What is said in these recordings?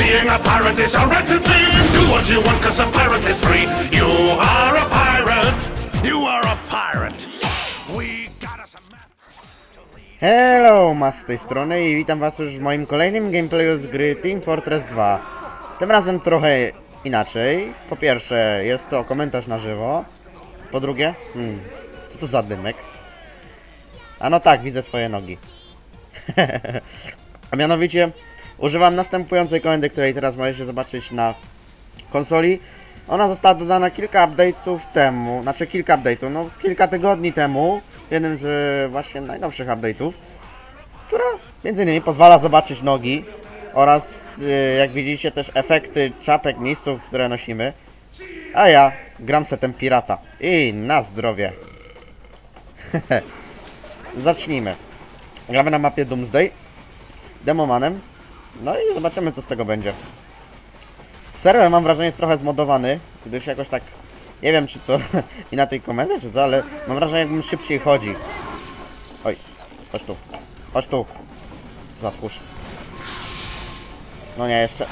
Being a pirate is. Do what you want, cause a pirate is free. You are a pirate. You are a pirate. We got us a map. Hello, Mas z tej strony i witam was już w moim kolejnym gameplayu z gry Team Fortress 2. Tym razem trochę inaczej. Po pierwsze, jest to komentarz na żywo. Po drugie, hmm, co to za dymek? A no tak, widzę swoje nogi. A mianowicie, używam następującej komendy, której teraz możecie zobaczyć na konsoli. Ona została dodana kilka update'ów temu, znaczy kilka update'ów, no kilka tygodni temu, jednym z właśnie najnowszych update'ów, która między innymi pozwala zobaczyć nogi oraz e, jak widzicie też efekty czapek, miejsców, które nosimy. A ja gram setem pirata i na zdrowie. Zacznijmy. Gramy na mapie Doomsday, demomanem, no i zobaczymy co z tego będzie. Serwer mam wrażenie jest trochę zmodowany, gdyż jakoś tak, nie wiem czy to i na tej komendzie czy co, ale mam wrażenie jakbym szybciej chodzi. Oj, chodź tu, chodź tu. Co za tchórz. No nie, jeszcze.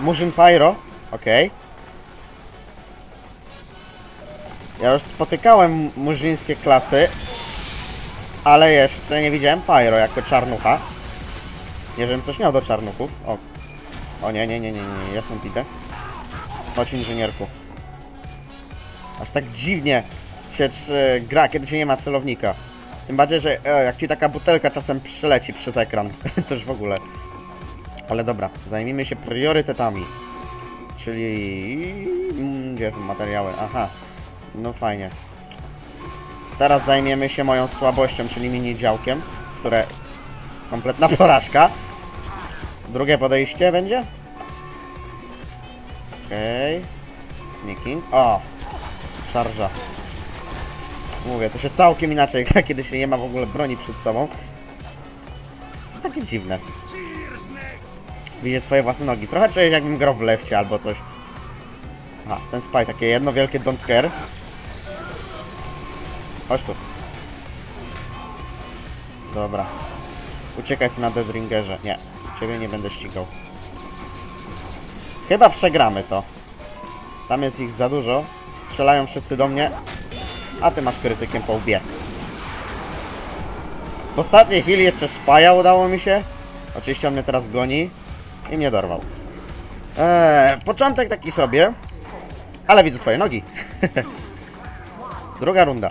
Murzyn Pyro, okej. Ja już spotykałem murzyńskie klasy, ale jeszcze nie widziałem Pyro jako czarnucha. Nie, żebym coś miał do czarnuchów. O, o nie, nie, nie, nie, nie, ja stąd idę. Chodź inżynierku. Aż tak dziwnie się czy, gra, kiedy się nie ma celownika. Tym bardziej, że e, jak ci taka butelka czasem przyleci przez ekran, już w ogóle. Ale dobra, zajmijmy się priorytetami. Czyli... mm, Gdzie są materiały? Aha. No fajnie. Teraz zajmiemy się moją słabością, czyli mini działkiem, które... Kompletna porażka. Drugie podejście będzie? Okej. Sneaking. O! Szarża. Mówię, to się całkiem inaczej gra, kiedy się nie ma w ogóle broni przed sobą. Takie dziwne. Widzieć swoje własne nogi. Trochę czuję, jakbym grał w lewcie albo coś. Aha, ten spy, takie jedno wielkie don't care. Chodź tu. Dobra. Uciekaj sobie na Deathringerze. Nie, ciebie nie będę ścigał. Chyba przegramy to. Tam jest ich za dużo. Strzelają wszyscy do mnie. A ty masz krytykiem po łbie. W ostatniej chwili jeszcze spaja udało mi się. Oczywiście on mnie teraz goni. I mnie dorwał. Eee, początek taki sobie. Ale widzę swoje nogi. Druga runda.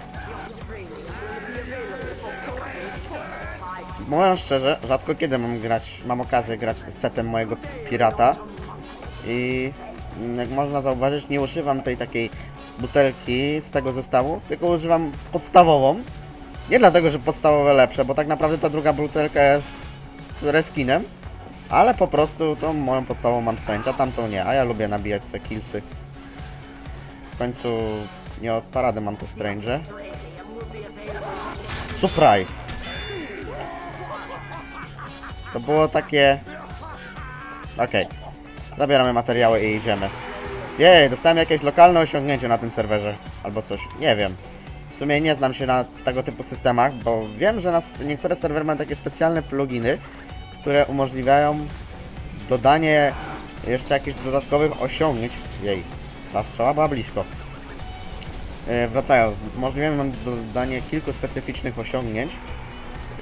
Mówiąc szczerze, rzadko kiedy mam grać, mam okazję grać setem mojego pirata i mm, jak można zauważyć, nie używam tej takiej butelki z tego zestawu, tylko używam podstawową. Nie dlatego, że podstawowe lepsze, bo tak naprawdę ta druga butelka jest reskinem, ale po prostu tą moją podstawową mam a tamtą nie, a ja lubię nabijać se killsy. W końcu nie od parady mam to strange. Surprise! To było takie... Okej. Zabieramy materiały i idziemy. Jej, dostałem jakieś lokalne osiągnięcie na tym serwerze. Albo coś. Nie wiem. W sumie nie znam się na tego typu systemach, bo wiem, że nas, niektóre serwery mają takie specjalne pluginy, które umożliwiają dodanie jeszcze jakichś dodatkowych osiągnięć. Jej, ta strzała była blisko. Yy, wracając, umożliwiają nam dodanie kilku specyficznych osiągnięć,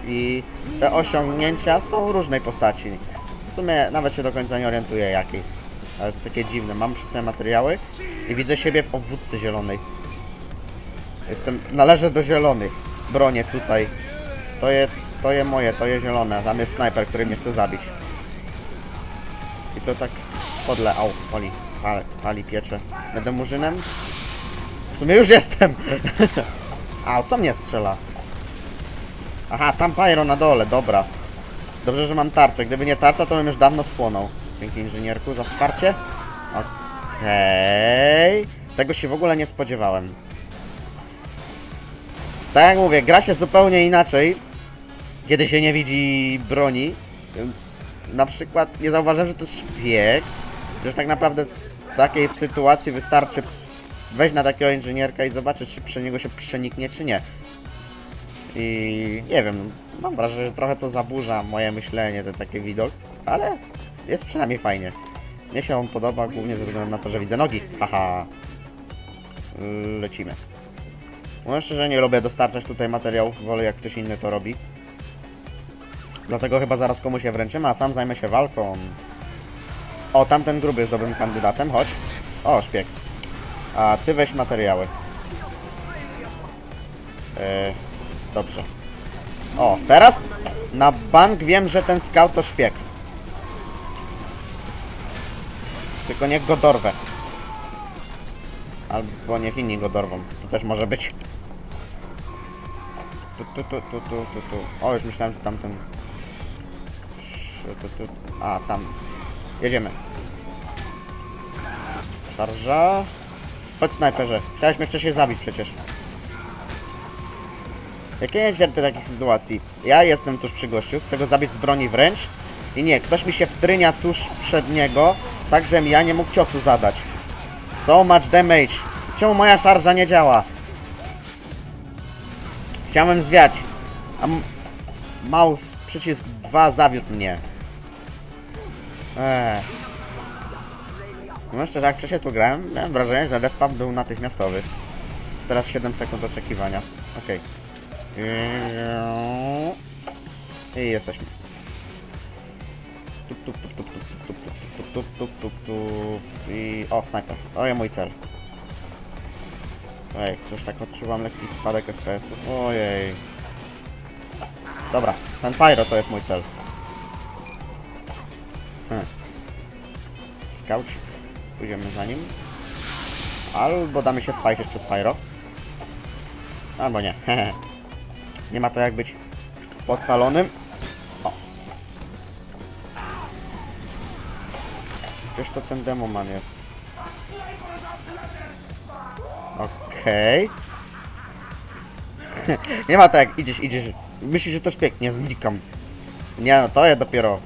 i te osiągnięcia są różnej postaci. W sumie nawet się do końca nie orientuję jakiej. Ale to takie dziwne. Mam przy sobie materiały i widzę siebie w obwódce zielonej. Jestem, należę do zielonych. Bronię tutaj. To je, to je moje, to je zielone. Tam jest snajper, który mnie chce zabić. I to tak podle. Au, pali, pali, pali piecze. Będę murzynem? W sumie już jestem. A, co mnie strzela? Aha, tam pyro na dole, dobra. Dobrze, że mam tarczę. Gdyby nie tarcza, to bym już dawno spłonął. Dzięki inżynierku za wsparcie. Okej. Tego się w ogóle nie spodziewałem. Tak jak mówię, gra się zupełnie inaczej, kiedy się nie widzi broni. Na przykład nie zauważyłem, że to jest szpieg. Że tak naprawdę w takiej sytuacji wystarczy wejść na takiego inżynierka i zobaczyć, czy przy niego się przeniknie, czy nie. I nie wiem, mam wrażenie, że trochę to zaburza moje myślenie, ten taki widok, ale jest przynajmniej fajnie. Mnie się on podoba, głównie ze względu na to, że widzę nogi. Haha. Lecimy. Mówię szczerze, nie lubię dostarczać tutaj materiałów, wolę jak ktoś inny to robi. Dlatego chyba zaraz komuś je wręczymy, a sam zajmę się walką. O, tamten gruby jest dobrym kandydatem, chodź. O, szpieg. A ty weź materiały. Yy, dobrze. O, teraz na bank wiem, że ten scout to szpieg. Tylko niech go dorwę. Albo niech inni go dorwą. To też może być. Tu, tu, tu, tu, tu, tu, tu. O, już myślałem, że tamten... Sz- Tu, tu. A, tam. Jedziemy. Szarża. Chodź snajperze. Chciałeś mnie wcześniej zabić przecież. Jak ja nie cierpię sytuacji. Ja jestem tuż przy gościu, chcę go zabić z broni wręcz. I nie, ktoś mi się wtrynia tuż przed niego, tak żebym ja nie mógł ciosu zadać. So much damage. Czemu moja szarża nie działa? Chciałem zwiać. A mouse, przycisk 2 zawiódł mnie. Eee. No szczerze, jak wcześniej tu grałem, miałem wrażenie, że respawn był natychmiastowy. Teraz 7 sekund oczekiwania. Okej. I jesteśmy. Tup, tup, tup, tup, tup, tup, tup, tup, tup, tup, tup, tup. I... O, snajper. O, ja mój cel. Ej, coś tak odczuwam lekki spadek FPS-ów. Ojej. Dobra, ten pyro to jest mój cel. Hmm. Scout. Pójdziemy za nim. Albo damy się spajść przez pyro. Albo nie. Nie ma to jak być podpalonym. O. Gdzież to ten demoman jest? Okej. nie ma to jak idziesz, idziesz. Myślisz, że to szpieg. Nie, znikam. Nie no, to jest dopiero...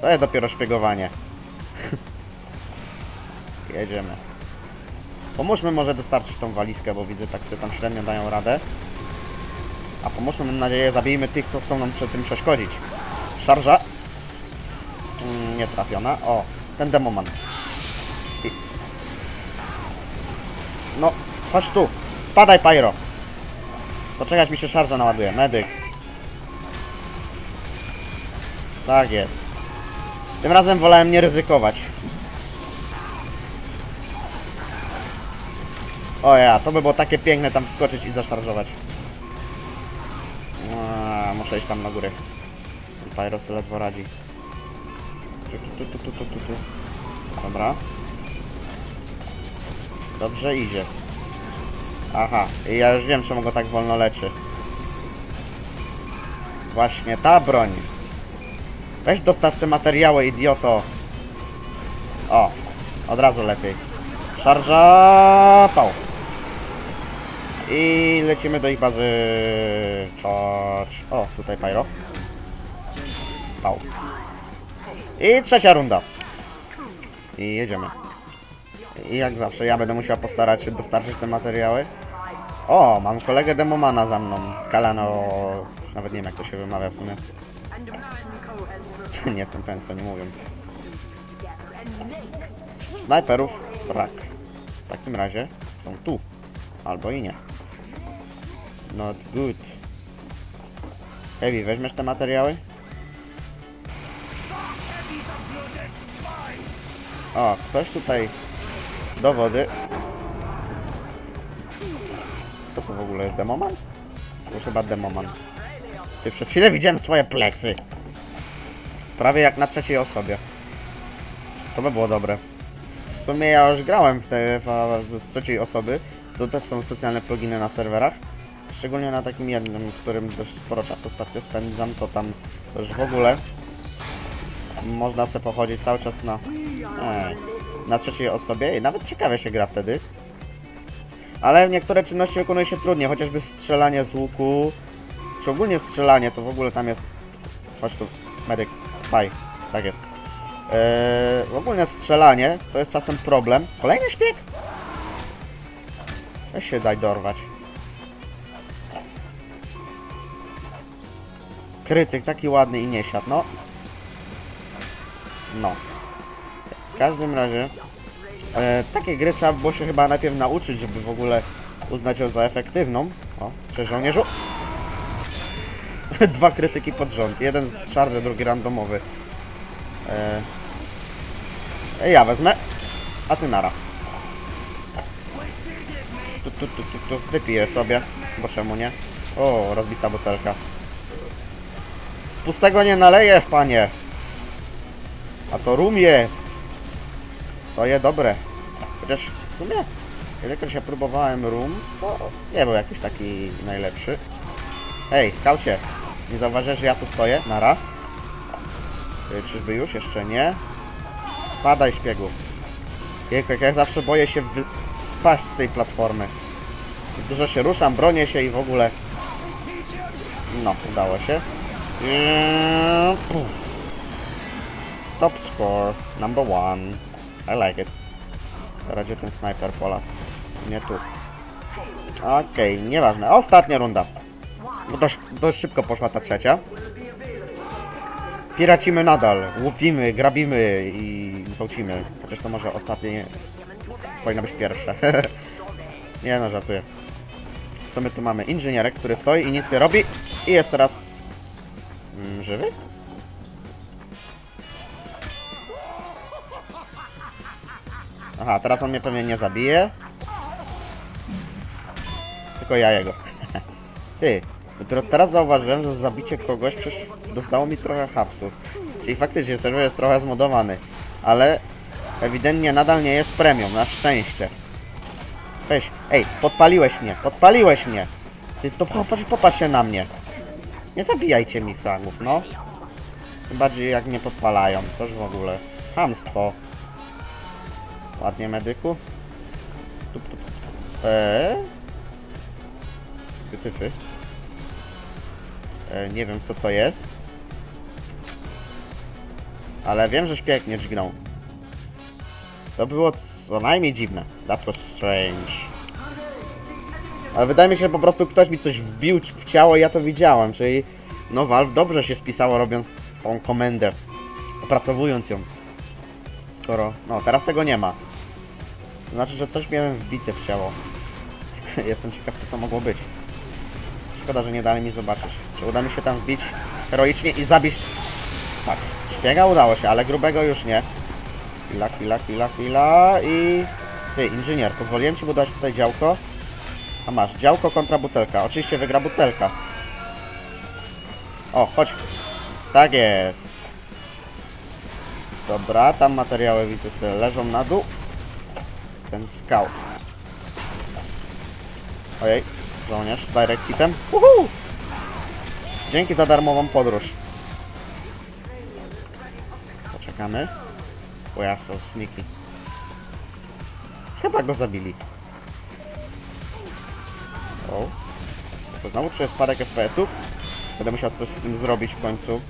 To jest dopiero szpiegowanie. Jedziemy. Pomóżmy może dostarczyć tą walizkę, bo widzę tak sobie tam średnio dają radę. A pomóżmy, mam nadzieję, zabijmy tych, co chcą nam przed tym przeszkodzić. Szarża. Mm, nie trafiona. O, ten demoman. No, chodź tu. Spadaj, Pyro. Poczekać mi się szarża naładuje. Medyk. Tak jest. Tym razem wolałem nie ryzykować. O ja, to by było takie piękne tam wskoczyć i zaszarżować. Iść tam na górę. Sobie ledwo radzi. Tu, tu, tu, tu, tu, tu, tu. Dobra. Dobrze idzie. Aha, i ja już wiem czemu go tak wolno leczy. Właśnie ta broń. Weź dostaw te materiały, idioto. O, od razu lepiej. Szarża pał. I lecimy do ich bazy. Czacz. O, tutaj Pyro. Pał. I trzecia runda. I jedziemy. I jak zawsze ja będę musiał postarać się dostarczyć te materiały. O, mam kolegę Demomana za mną. Kalano... Nawet nie wiem jak to się wymawia w sumie. nie jestem pewien co nie mówią. Snajperów brak. W takim razie są tu. Albo i nie. Not good. Heavy, weźmiesz te materiały? O, ktoś tutaj do wody. Co to w ogóle jest demoman? To chyba demoman. Ty przez chwilę widziałem swoje plecy. Prawie jak na trzeciej osobie. To by było dobre. W sumie ja już grałem w te w, z trzeciej osoby. To też są specjalne pluginy na serwerach. Szczególnie na takim jednym, którym dość sporo czasu ostatnio spędzam, to tam już w ogóle można sobie pochodzić cały czas na, e, na trzeciej osobie i nawet ciekawie się gra wtedy. Ale niektóre czynności wykonuje się trudniej, chociażby strzelanie z łuku, czy ogólnie strzelanie, to w ogóle tam jest... Chodź tu, medyk, spaj, tak jest. Eee, ogólnie strzelanie to jest czasem problem. Kolejny szpieg? Weź się daj dorwać. Krytyk taki ładny i nie siadł, no. No. W każdym razie e, takie gry trzeba było się chyba najpierw nauczyć, żeby w ogóle uznać ją za efektywną. O, cześć żołnierzu. Dwa krytyki pod rząd. Jeden z szarży, drugi randomowy. E, ja wezmę, a ty nara. Tu, tu, tu, tu, tu. Wypiję sobie, bo czemu nie? O, rozbita butelka. Pustego nie nalejesz, panie. A to rum jest. To je dobre. Chociaż w sumie, ilekroć ja próbowałem rum, to nie był jakiś taki najlepszy. Hej, skaucie. Nie zauważyłeś, że ja tu stoję? Nara. Y, Czyżby już? Jeszcze nie. Spadaj, szpiegu. Jejku, jak ja zawsze boję się wy... spaść z tej platformy. Dużo się ruszam, bronię się i w ogóle... No, udało się. Puf. Top score, number one. I like it. Teraz gdzie ten snajper polas? Nie tu. Okej, nieważne. Ostatnia runda. Bo dość, dość szybko poszła ta trzecia. Piracimy nadal, łupimy, grabimy i gwałcimy. Chociaż to może ostatnie nie... powinno być pierwsze. nie no, żartuję. Co my tu mamy? Inżynierek, który stoi i nic nie robi i jest teraz... Żywy? Aha, teraz on mnie pewnie nie zabije. Tylko ja jego. Ty, dopiero teraz zauważyłem, że zabicie kogoś przecież dostało mi trochę hapsów. Czyli faktycznie serwer jest trochę zmodowany. Ale ewidentnie nadal nie jest premium, na szczęście. Weź, ej, podpaliłeś mnie, podpaliłeś mnie. Ty to popatrz, popatrz się na mnie. Nie zabijajcie mi fragów, no. Tym bardziej jak mnie podpalają, to już w ogóle. Hamstwo. Ładnie, medyku. Tup, tup. Eee? Tyfy. E, nie wiem co to jest. Ale wiem, że szpieg nie dźgnął. To było co najmniej dziwne. That was strange. Ale wydaje mi się, że po prostu ktoś mi coś wbił w ciało i ja to widziałem, czyli no Valve dobrze się spisało robiąc tą komendę, opracowując ją. Skoro, no teraz tego nie ma. To znaczy, że coś miałem wbite w ciało. Jestem ciekaw, co to mogło być. Szkoda, że nie dali mi zobaczyć. Czy uda mi się tam wbić heroicznie i zabić... Tak, szpiega udało się, ale grubego już nie. Chwila, chwila, chwila, chwila i... Ty, inżynier, pozwoliłem ci budować tutaj działko? A masz, działko kontra butelka. Oczywiście wygra butelka. O, chodź. Tak jest. Dobra, tam materiały widzę sobie leżą na dół. Ten scout. Ojej, żołnierz z direct hitem. Uhu! Dzięki za darmową podróż. Poczekamy. O ja są sniki. Chyba go zabili. To znowu czuję spadek FPS-ów. Będę musiał coś z tym zrobić w końcu.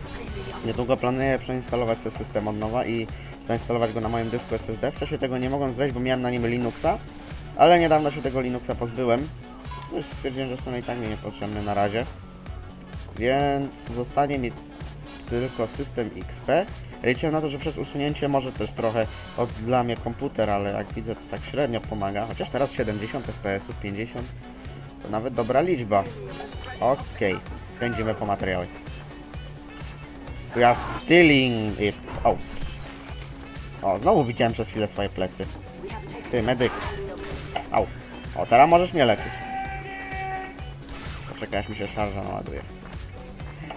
Niedługo planuję przeinstalować sobie system od nowa i zainstalować go na moim dysku SSD. Wcześniej tego nie mogłem zrobić, bo miałem na nim Linuxa, ale niedawno się tego Linuxa pozbyłem. Już stwierdziłem, że są i tak mi niepotrzebne na razie. Więc zostanie mi tylko system XP. Liczyłem na to, że przez usunięcie może też trochę dla mnie komputer, ale jak widzę to tak średnio pomaga. Chociaż teraz 70 FPS, 50 to nawet dobra liczba. Okej, pędzimy po materiały. We are stealing it. O. O, znowu widziałem przez chwilę swoje plecy. Ty, medyk. Au. O, teraz możesz mnie leczyć. Poczekaj, aż mi się szarża naładuje.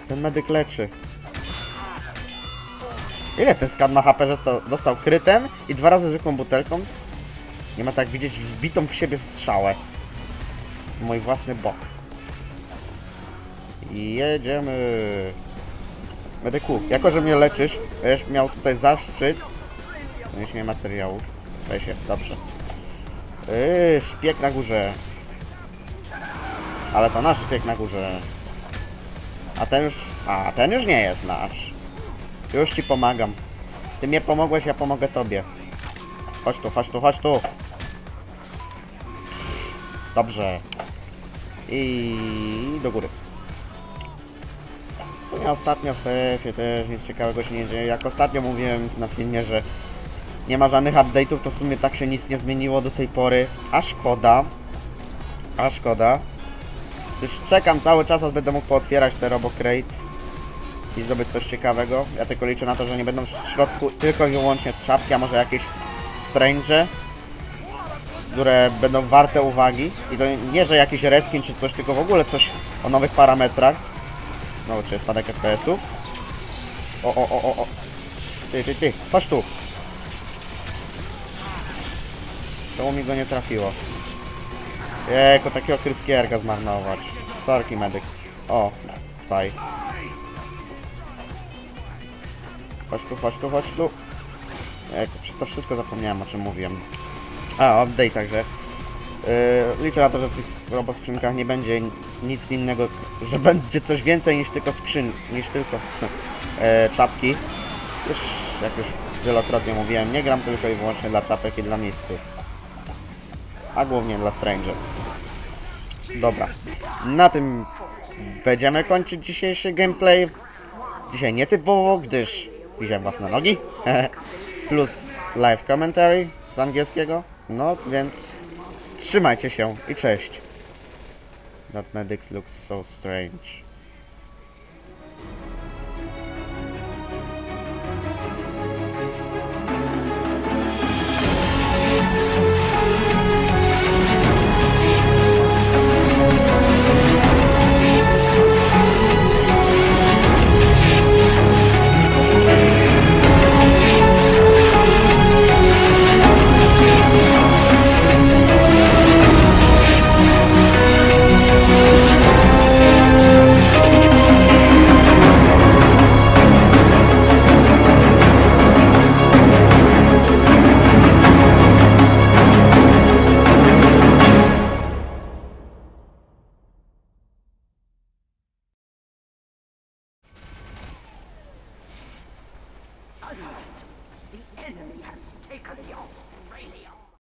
Ten medyk leczy. Ile ten skan ma HP, że dostał, dostał krytem i dwa razy zwykłą butelką? Nie ma tak widzieć wbitą w siebie strzałę. Mój własny bok. I jedziemy. Medyku, jako że mnie leczysz, będziesz miał tutaj zaszczyt Zniesienie materiałów. Weź się, dobrze. Yy, szpieg na górze. Ale to nasz szpieg na górze. A ten już... A, ten już nie jest nasz. Już ci pomagam. Ty mnie pomogłeś, ja pomogę tobie. Chodź tu, chodź tu, chodź tu. Dobrze. I do góry. W sumie ostatnio w TF-ie też nic ciekawego się nie dzieje. Jak ostatnio mówiłem na filmie, że nie ma żadnych update'ów, to w sumie tak się nic nie zmieniło do tej pory. A szkoda. A szkoda. Już czekam cały czas, aż będę mógł pootwierać te Robocrate i zdobyć coś ciekawego. Ja tylko liczę na to, że nie będą w środku tylko i wyłącznie czapki, a może jakieś strange, które będą warte uwagi. I to nie, że jakiś reskin czy coś, tylko w ogóle coś o nowych parametrach. Znowu czy jest spadek FPS-ów. O, o, o, o, o. Ty, ty, ty, chodź tu. Czemu mi go nie trafiło? Jejku, takiego kryckierka zmarnować. Sorki, medyk. O, spaj. Chodź tu, chodź tu, chodź tu. Jejku, przez to wszystko zapomniałem, o czym mówiłem. A, update także. Yy, liczę na to, że w tych roboskrzynkach nie będzie nic innego, że będzie coś więcej niż tylko skrzyn, niż tylko e, czapki. Już, jak już wielokrotnie mówiłem, nie gram tylko i wyłącznie dla czapek i dla miejsców. A głównie dla Stranger. Dobra, na tym będziemy kończyć dzisiejszy gameplay. Dzisiaj nietypowo, gdyż widziałem was na nogi. Plus live commentary z angielskiego. No, więc trzymajcie się i cześć. That medics looks so strange.